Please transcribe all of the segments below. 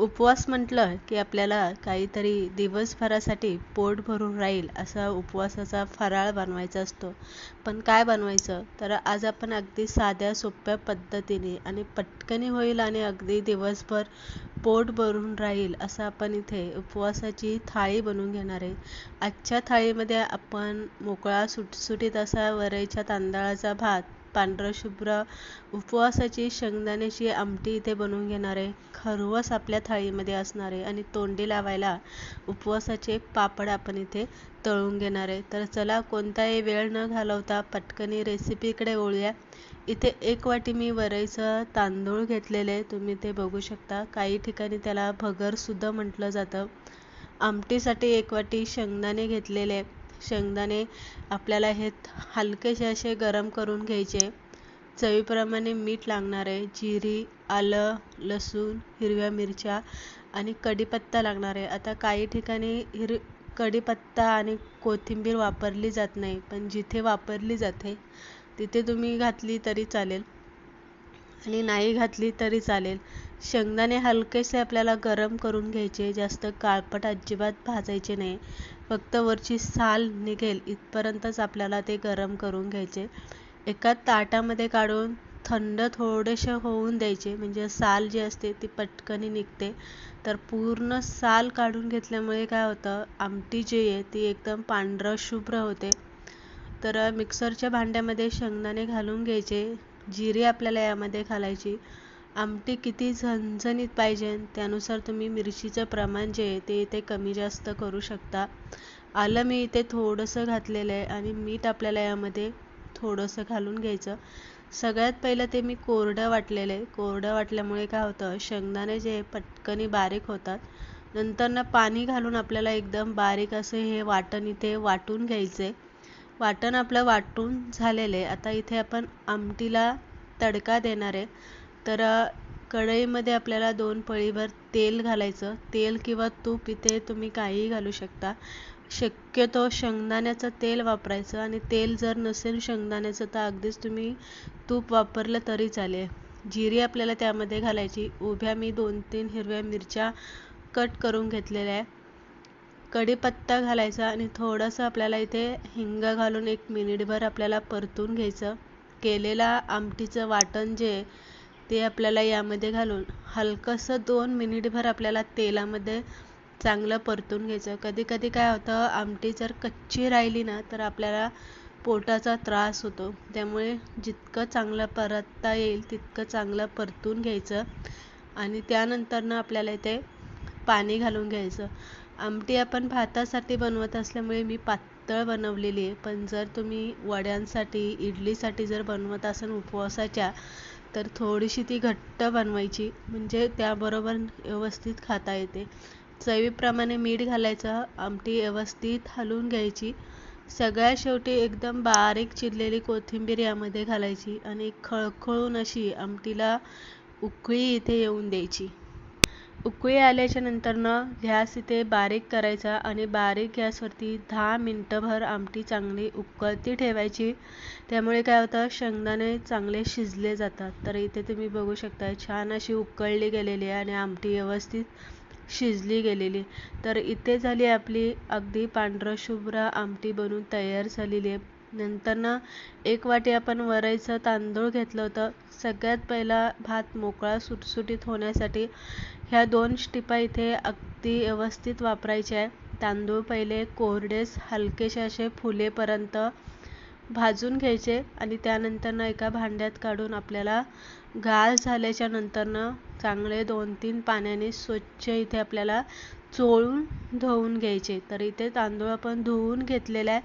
उपवास म्हटलं की आपल्याला काहीतरी दिवसभरासाठी पोट भरून राहील असा उपवासाचा फराळ बनवायचा असतो. पण काय बनवायचं? तर आज आपण अगदी साध्या सोप्या पद्धतीने आणि पटकनी होईल आणि अगदी दिवसभर पोट भरून राहील असं आपण इथे उपवासाची थाळी बनवून घेणार आहे. आजच्या थाळीमध्ये आपण मोकळा सुटसुटीत असा वरईच्या तांदळाचा भात पांढरं शुभ्र उपवासाची शेंगदाण्याची आमटी इथे बनवून घेणार आहे. खरवस आपल्या थाळीमध्ये असणार आहे आणि तोंडी लावायला उपवासाचे पापड आपण इथे तळून घेणार आहे. तर चला कोणताही वेळ न घालवता पटकनी रेसिपीकडे वळूया. इथे एक वाटी मी वरईचं तांदूळ घेतलेले तुम्ही ते बघू शकता. काही ठिकाणी त्याला भगरसुद्धा म्हटलं जातं. आमटीसाठी एक वाटी शेंगदाणे घेतलेले शेंगदाणे आपल्याला हे हलकेसे असे गरम करून घ्यायचे. चवीप्रमाणे मीठ लागणार आहे जिरी आलं लसूण हिरव्या मिरच्या आणि कढीपत्ता लागणार आहे. आता काही ठिकाणी हिर कढीपत्ता आणि कोथिंबीर वापरली जात नाही पण जिथे वापरली जाते तिथे तुम्ही घातली तरी चालेल. आणि नाही घातली तरी चालेल. शेंगदाणे हलकेसे आपल्याला गरम करून घ्यायचे जास्त काळपट अजिबात भाजायचे नाही. फक्त वरची साल निघेल इथपर्यंतच आपल्याला ते गरम करून घ्यायचे. एका ताटामध्ये काढून थंड थोडेसे होऊन द्यायचे. म्हणजे साल जी असते ती पटकनी निघते. तर पूर्ण साल काढून घेतल्यामुळे काय होतं आमटी जी आहे ती एकदम पांढरं शुभ्र होते. तर मिक्सरच्या भांड्यामध्ये शेंगदाणे घालून घ्यायचे. जिरे आपल्याला यामध्ये घालायची. आमटी किती झणझणीत पाहिजे त्यानुसार तुम्ही मिरचीचं प्रमाण जे आहे ते इथे कमी जास्त करू शकता. आलं मी इथे थोडंसं घातलेलं आहे आणि मीठ आपल्याला यामध्ये थोडंसं घालून घ्यायचं. सगळ्यात पहिलं ते मी कोरडं वाटलेलं आहे. कोरडं वाटल्यामुळे काय होतं शेंगदाणे जे पटकनी बारीक होतात. नंतर ना पाणी घालून आपल्याला एकदम बारीक असं हे वाटण इथे वाटून घ्यायचे वाटण आपलं वाटून झालेलं आहे. आता इथे आपण आमटीला तडका देणार आहे. तर कढईमध्ये आपल्याला दोन पळीभर तेल घालायचं. तेल किंवा तूप इथे तुम्ही काहीही घालू शकता. शक्यतो शेंगदाण्याचं तेल वापरायचं आणि तेल जर नसेल शेंगदाण्याचं तर अगदीच तुम्ही तूप वापरलं तरी चालेल. जिरी आपल्याला त्यामध्ये घालायची. उभ्या मी दोन तीन हिरव्या मिरच्या कट करून घेतलेल्या आहे. कढीपत्ता घालायचा आणि थोडंसं आपल्याला इथे हिंग घालून एक मिनिटभर आपल्याला परतून घ्यायचं. केलेला आमटीचं वाटण जे ते आपल्याला यामध्ये घालून हलकंसं दोन मिनिटभर आपल्याला तेलामध्ये चांगलं परतून घ्यायचं. कधी कधी काय होतं आमटी जर कच्ची राहिली ना तर आपल्याला पोटाचा त्रास होतो. त्यामुळे जितकं चांगलं परतता येईल तितकं चांगलं परतून घ्यायचं. आणि त्यानंतरनं आपल्याला इथे पाणी घालून घ्यायचं. आमटी आपण भातासाठी बनवत असल्यामुळे मी पातळ बनवलेली आहे. पण जर तुम्ही वड्यांसाठी इडलीसाठी जर बनवत असाल उपवासाच्या तर थोडीशी ती घट्ट बनवायची. म्हणजे त्याबरोबर व्यवस्थित खाता येते. चवीप्रमाणे मीठ घालायचं आमटी व्यवस्थित हलवून घ्यायची. सगळ्या शेवटी एकदम बारीक चिरलेली कोथिंबीर यामध्ये घालायची आणि खळखळून अशी आमटीला उकळी इथे येऊन द्यायची. उकळी आल्याच्या नंतरनं गॅस इथे बारीक करायचा आणि बारीक गॅसवरती दहा मिनटंभर आमटी चांगली उकळती ठेवायची. त्यामुळे काय होतं शेंगदाणे चांगले शिजले जातात. तर इथे तुम्ही बघू शकता छान अशी उकळली गेलेली आहे आणि आमटी व्यवस्थित शिजली गेलेली. तर इथे झाली आपली अगदी पांढरं शुभ्र आमटी बनून तयार झालेली आहे. नंतर ना एक वाटी आपण वरईचं तांदूळ घेतलं होतं. सगळ्यात पहिला भात मोकळा सुटसुटीत होण्यासाठी ह्या दोन स्टिपा इथे अगदी व्यवस्थित वापरायच्या आहे तांदूळ पहिले कोरडेच हलकेसे असे फुलेपर्यंत भाजून घ्यायचे आणि त्यानंतरनं एका भांड्यात काढून आपल्याला गार झाल्याच्या नंतरनं चांगले दोन तीन पाण्याने स्वच्छ इथे आपल्याला चोळून धुवून घ्यायचे. तर इथे तांदूळ आपण धुवून घेतलेला आहे.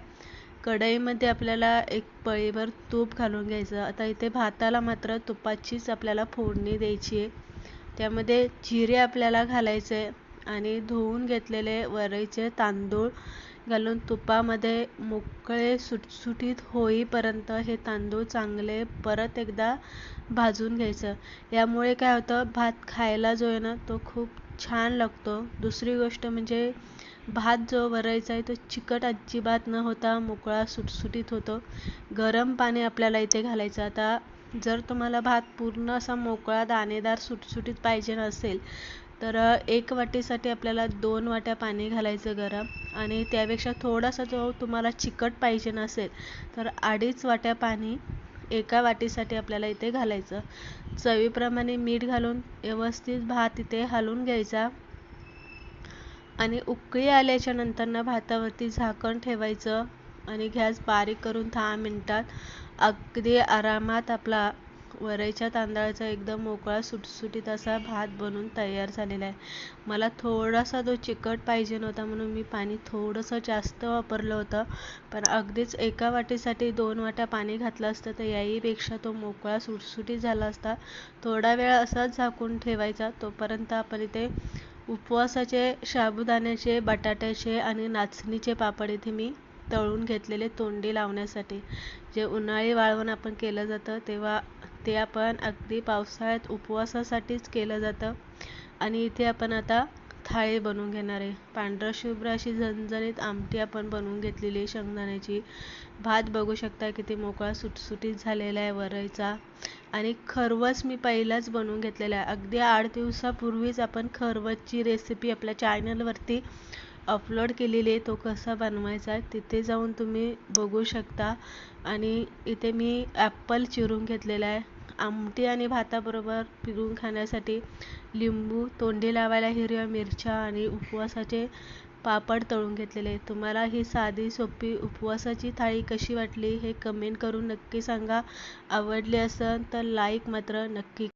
कढईमध्ये आपल्याला एक पळीभर तूप घालून घ्यायचं. आता इथे भाताला मात्र तुपाचीच आपल्याला फोडणी द्यायची आहे. त्यामध्ये जिरे आपल्याला घालायचे आणि धुवून घेतलेले वरईचे तांदूळ घालून तुपामध्ये मोकळे सुटसुटीत होईपर्यंत हे तांदूळ चांगले परत एकदा भाजून घ्यायचं. यामुळे काय होतं? भात खायला जो आहे ना तो खूप छान लागतो. दुसरी गोष्ट म्हणजे भात जो वरायचा आहे तो चिकट अजिबात न होता मोकळा सुटसुटीत होतो. गरम पाणी आपल्याला इथे घालायचं. आता जर तुम्हाला भात पूर्ण असा मोकळा दाणेदार सुटसुटीत पाहिजे नसेल तर एक वाटीसाठी आपल्याला दोन वाट्या पाणी घालायचं गरम. आणि त्यापेक्षा थोडासा जो तुम्हाला चिकट पाहिजे नसेल तर अडीच वाट्या पाणी एका वाटीसाठी आपल्याला इथे घालायचं. चवीप्रमाणे मीठ घालून व्यवस्थित भात इथे हलवून घ्यायचा. आणि उकळी आल्याच्या नंतरनं भातावरती झाकण ठेवायचं आणि गॅस बारीक करून दहा मिनटात अगदी आरामात आपला वरईच्या तांदळाचा एकदम मोकळा सुटसुटीत असा भात बनून तयार झालेला आहे. मला थोडासा तो चिकट पाहिजे नव्हता म्हणून मी पाणी थोडंसं जास्त वापरलं होतं. पण अगदीच एका वाटीसाठी दोन वाट्या पाणी घातलं असतं तर याहीपेक्षा तो मोकळा सुटसुटीत झाला असता. थोडा वेळ असाच झाकून ठेवायचा तोपर्यंत आपण इथे उपवासाचे साबुदाण्याचे बटाट्याचे आणि नाचणीचे पापड इथे मी तळून घेतलेले तोंडी लावण्यासाठी. जे उन्हाळी वाळवण आपण केलं जातं तेव्हा ते आपण अगदी पावसाळ्यात उपवासासाठीच केलं जातं. आणि इथे आपण आता थाळी बनवून घेणार. आहे पांढरा शुभ्र अशी झणझणीत आमटी आपण बनवून घेतलेली आहे शेंगदाण्याची. भात बघू शकता किती मोकळा सुटसुटीत झालेला आहे वरईचा. आणि खरवस मी पहिलाच बनवून घेतलेला आहे. अगदी आठ दिवसापूर्वीच आपण खरवसची रेसिपी आपल्या चॅनलवरती अपलोड केलेली आहे. तो कसा बनवायचा आहे तिथे जाऊन तुम्ही बघू शकता. आणि इथे मी ॲप्पल चिरून घेतलेला आहे. आमटी आणि भाताबरोबर पिरून खाण्यासाठी लिंबू तोंडी लावायला हिरव्या मिरच्या आणि उपवासाचे पापड तळून घेतलेले. तुम्हाला ही साधी सोपी उपवासाची थाळी कशी वाटली हे कमेंट करून नक्की सांगा. आवडली असेल तर लाईक मात्र नक्की